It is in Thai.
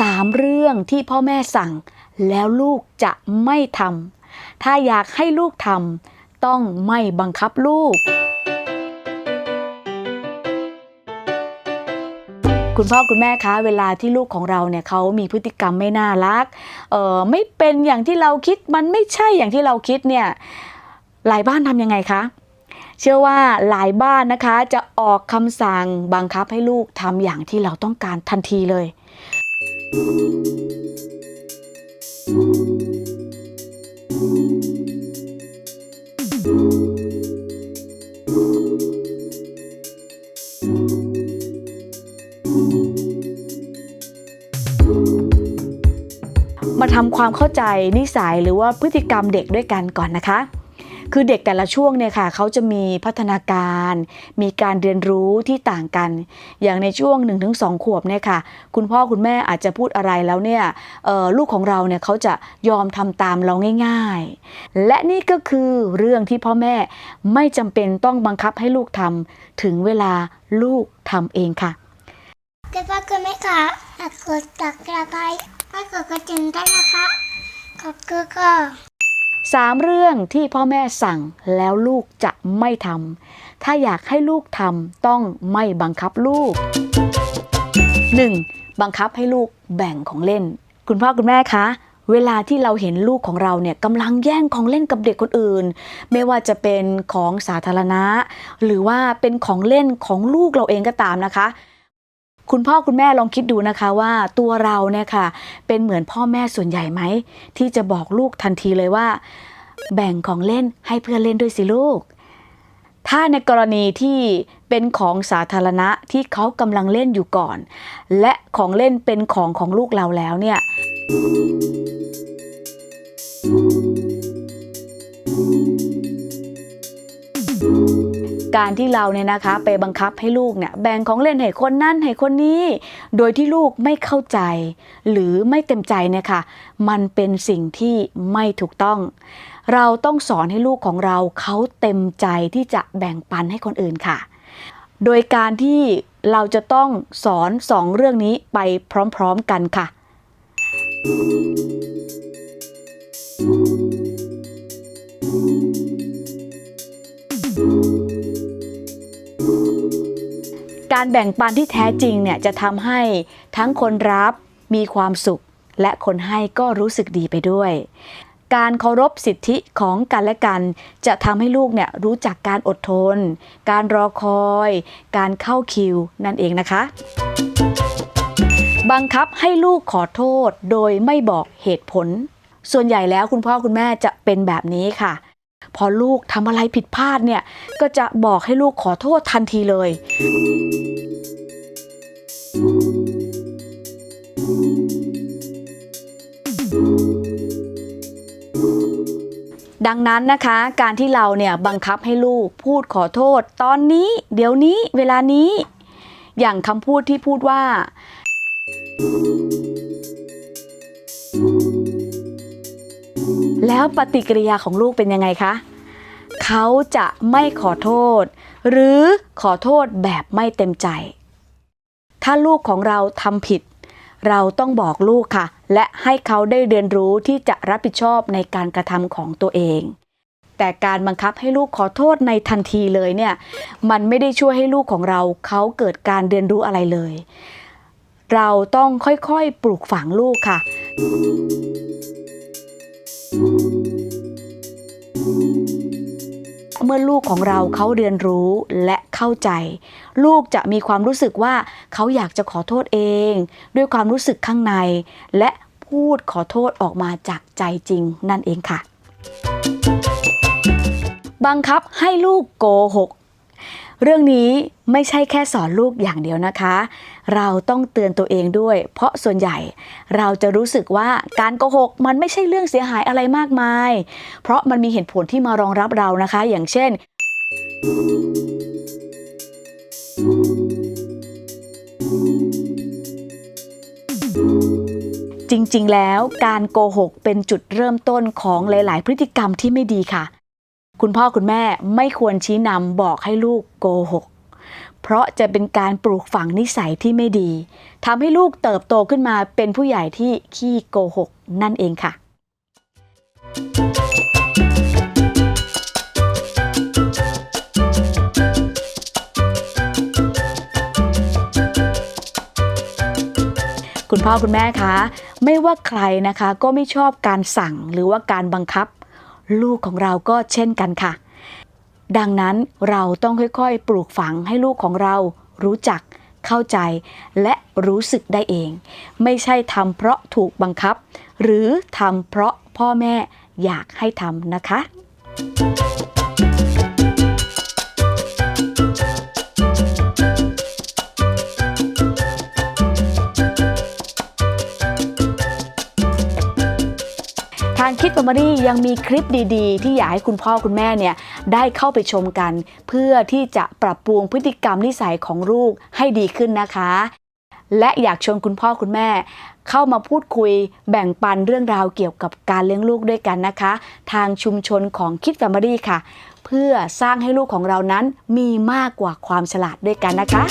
สามเรื่องที่พ่อแม่สั่ง แล้วลูกจะไม่ทำถ้าอยากให้ลูกทำต้องไม่บังคับลูก คุณพ่อคุณแม่คะเวลาที่ลูกของเราเนี่ยเขามีพฤติกรรมไม่น่ารักเออไม่เป็นอย่างที่เราคิดมันไม่ใช่อย่างที่เราคิดเนี่ยหลายบ้านทำยังไงคะเชื่อว่าหลายบ้านนะคะจะออกคำสั่งบังคับให้ลูกทำอย่างที่เราต้องการทันทีเลย มาทำความเข้าใจนิสัยหรือว่าพฤติกรรมเด็กด้วยกันก่อนนะคะ คือเด็กแต่ละช่วงเนี่ยค่ะเขาจะมีพัฒนาการ มีการเรียนรู้ที่ต่างกัน อย่างในช่วง 1-2 ขวบเนี่ยค่ะ คุณพ่อคุณแม่อาจจะพูดอะไรแล้วเนี่ยลูกของเราเนี่ยเขาจะยอมทำตามเราง่ายๆ และนี่ก็คือเรื่องที่พ่อแม่ไม่จำเป็นต้องบังคับให้ลูกทำถึงเวลาลูกทำเองค่ะคุณพ่อคุณแม่คะฝากกดตักกระไายฝากกดกระจิงได้นะคะขอบคุณค่ะ สามเรื่องที่พ่อแม่สั่งแล้วลูกจะไม่ทำ ถ้าอยากให้ลูกทำต้องไม่บังคับลูก 1. บังคับให้ลูกแบ่งของเล่น คุณพ่อคุณแม่คะเวลาที่เราเห็นลูกของเราเนี่ยกำลังแย่งของเล่นกับเด็กคนอื่น ไม่ว่าจะเป็นของสาธารณะ หรือว่าเป็นของเล่นของลูกเราเองก็ตามนะคะ คุณพ่อคุณแม่ลองคิดดูนะคะว่าตัวเราเนี่ยค่ะ เป็นเหมือนพ่อแม่ส่วนใหญ่ไหม ที่จะบอกลูกทันทีเลยว่า แบ่งของเล่นให้เพื่อนเล่นด้วยสิลูก ถ้าในกรณีที่เป็นของสาธารณะที่เขากำลังเล่นอยู่ก่อน และของเล่นเป็นของของลูกเราแล้วเนี่ย การที่เราเนี่ยนะคะ ไปบังคับให้ลูกเนี่ยแบ่งของเล่นให้คนนั้นให้คนนี้ โดยที่ลูกไม่เข้าใจ หรือไม่เต็มใจเนี่ยค่ะ มันเป็นสิ่งที่ไม่ถูกต้อง เราต้องสอนให้ลูกของเราเขาเต็มใจที่จะแบ่งปันให้คนอื่นค่ะ โดยการที่เราจะต้องสอนสองเรื่องนี้ไปพร้อมๆกันค่ะ การแบ่งปันที่แท้จริงเนี่ยจะทำให้ทั้งคนรับมีความสุข และคนให้ก็รู้สึกดีไปด้วย การเคารพสิทธิของกันและกัน จะทำให้ลูกเนี่ยรู้จักการอดทน การรอคอย การเข้าคิวนั่นเองนะคะ บังคับให้ลูกขอโทษโดยไม่บอกเหตุผล ส่วนใหญ่แล้วคุณพ่อคุณแม่จะเป็นแบบนี้ค่ะพอลูกทำอะไรผิดพลาดเนี่ย ก็จะบอกให้ลูกขอโทษทันทีเลย ดังนั้นนะคะ การที่เราเนี่ยบังคับให้ลูกพูดขอโทษ ตอนนี้ เดี๋ยวนี้ เวลานี้ อย่างคำพูดที่พูดว่า แล้วปฏิกิริยาของลูกเป็นยังไงคะเขาจะไม่ขอโทษ หรือขอโทษแบบไม่เต็มใจ ถ้าลูกของเราทำผิด เราต้องบอกลูกค่ะ และให้เขาได้เรียนรู้ที่จะรับผิดชอบในการกระทำของตัวเอง แต่การบังคับให้ลูกขอโทษในทันทีเลยเนี่ย มันไม่ได้ช่วยให้ลูกของเราเขาเกิดการเรียนรู้อะไรเลย เราต้องค่อยๆปลูกฝังลูกค่ะ เมื่อลูกของเราเขาเรียนรู้และ เข้าใจ ลูกจะมีความรู้สึกว่าเขาอยากจะขอโทษเอง ด้วยความรู้สึกข้างใน และพูดขอโทษออกมาจากใจจริงนั่นเองค่ะ บังคับให้ลูกโกหกเรื่องนี้ไม่ใช่แค่สอนลูกอย่างเดียวนะคะ เราต้องเตือนตัวเองด้วย เพราะส่วนใหญ่เราจะรู้สึกว่าการโกหกมันไม่ใช่เรื่องเสียหายอะไรมากมาย เพราะมันมีเหตุผลที่มารองรับเรานะคะ อย่างเช่น จริงๆ แล้วการโกหกเป็นจุดเริ่มต้นของหลาย ๆ พฤติกรรมที่ไม่ดีค่ะ คุณพ่อคุณแม่ไม่ควรชี้นำบอกให้ลูกโกหก เพราะจะเป็นการปลูกฝังนิสัยที่ไม่ดีทำให้ลูกเติบโตขึ้นมาเป็นผู้ใหญ่ที่ขี้โกหกนั่นเองค่ะ คุณพ่อคุณแม่คะไม่ว่าใครนะคะก็ไม่ชอบการสั่งหรือว่าการบังคับ ลูกของเราก็เช่นกันค่ะ ดังนั้นเราต้องค่อยๆ ปลูกฝังให้ลูกของเรารู้จักเข้าใจและรู้สึกได้เอง ไม่ใช่ทำเพราะถูกบังคับ หรือทำเพราะพ่อแม่อยากให้ทำนะคะ คิด f ม m รี่ยังมีคลิปดีๆ ที่อยากให้คุณพ่อคุณแม่เนี่ยได้เข้าไปชมกัน เพื่อที่จะปรับปรุงพฤติกรรมนิสัยของลูกให้ดีขึ้นนะคะ และอยากชวนคุณพ่อคุณแม่ เข้ามาพูดคุยแบ่งปันเรื่องราวเกี่ยวกับการเลี้ยงลูกด้วยกันนะคะ ทางชุมชนของคิด f ม m รี่ค่ะ เพื่อสร้างให้ลูกของเรานั้นมีมากกว่าความฉลาดด้วยกันนะคะ